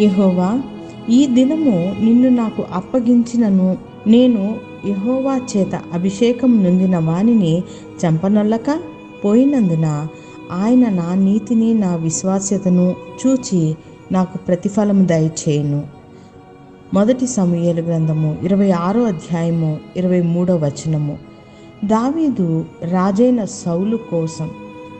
యహోవా ఈ దినము నిన్ను నాకు అప్పగించినను. నేను యహోవా చేత అభిషేకం నొందిన వాణిని చంపనొల్లక పోయినందున ఆయన నా నీతిని నా విశ్వాస్యతను చూచి నాకు ప్రతిఫలము దయచేయును. మొదటి సమూయేలు గ్రంథము ఇరవై ఆరో అధ్యాయము ఇరవై మూడో వచనము. దావీదు రాజైన సౌలు కోసం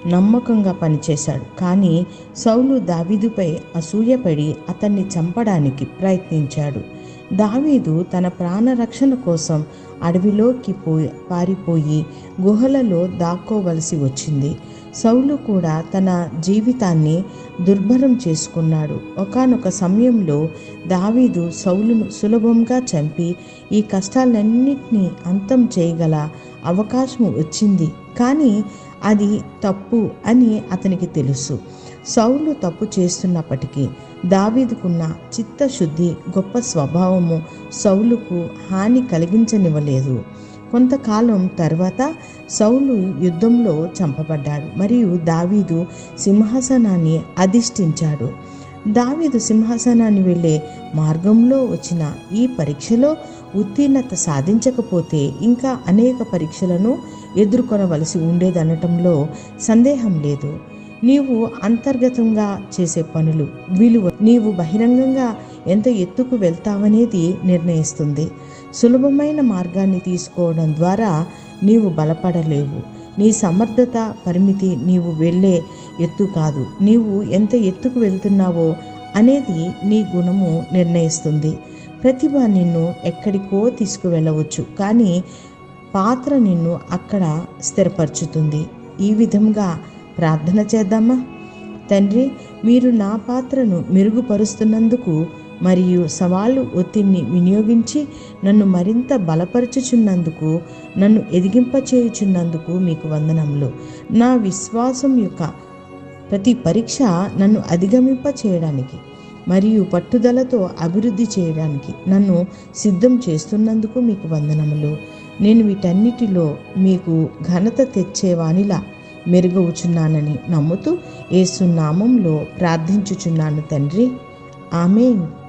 నమ్మకంగా పనిచేశాడు. కానీ సౌలు దావీదుపై అసూయపడి అతన్ని చంపడానికి ప్రయత్నించాడు. దావీదు తన ప్రాణరక్షణ కోసం అడవిలోకి పోయి పారిపోయి గుహలలో దాక్కోవలసి వచ్చింది. సౌలు కూడా తన జీవితాన్ని దుర్భరం చేసుకున్నాడు. ఒకానొక సమయంలో దావీదు సౌలును సులభంగా చంపి ఈ కష్టాలన్నింటినీ అంతం చేయగల అవకాశం వచ్చింది. కానీ అది తప్పు అని అతనికి తెలుసు. సౌలు తప్పు చేస్తున్నప్పటికీ దావీదుకున్న చిత్తశుద్ధి గొప్ప స్వభావము సౌలుకు హాని కలిగించనివ్వలేదు. కొంతకాలం తర్వాత సౌలు యుద్ధంలో చంపబడ్డాడు మరియు దావీదు సింహాసనాన్ని అధిష్ఠించాడు. దావీదు సింహాసనాన్ని వెళ్ళే మార్గంలో వచ్చిన ఈ పరీక్షలో ఉత్తీర్ణత సాధించకపోతే ఇంకా అనేక పరీక్షలను ఎదుర్కొనవలసి ఉండేదనటంలో సందేహం లేదు. నీవు అంతర్గతంగా చేసే పనులు విలువ నీవు బహిరంగంగా ఎంత ఎత్తుకు వెళ్తావనేది నిర్ణయిస్తుంది. సులభమైన మార్గాన్ని తీసుకోవడం ద్వారా నీవు బలపడలేవు. నీ సమర్థత పరిమితి నీవు వెళ్ళే ఎత్తు కాదు. నీవు ఎంత ఎత్తుకు వెళ్తున్నావో అనేది నీ గుణము నిర్ణయిస్తుంది. ప్రతిభ నిన్ను ఎక్కడికో తీసుకువెళ్ళవచ్చు కానీ పాత్ర నిన్ను అక్కడ స్థిరపరచుతుంది. ఈ విధంగా ప్రార్థన చేద్దామా? తండ్రి మీరు నా పాత్రను మెరుగుపరుస్తున్నందుకు మరియు సవాలు ఒత్తిడిని వినియోగించి నన్ను మరింత బలపరచుచున్నందుకు నన్ను ఎదిగింపచేయుచున్నందుకు మీకు వందనములు. నా విశ్వాసం యొక్క ప్రతి పరీక్ష నన్ను అధిగమింప చేయడానికి మరియు పట్టుదలతో అభివృద్ధి చేయడానికి నన్ను సిద్ధం చేస్తున్నందుకు మీకు వందనములు. నేను వీటన్నిటిలో మీకు ఘనత తెచ్చేవానిలా మెరుగవుచున్నానని నమ్ముతూ ఏసునామంలో ప్రార్థించుచున్నాను తండ్రి. ఆమెన్.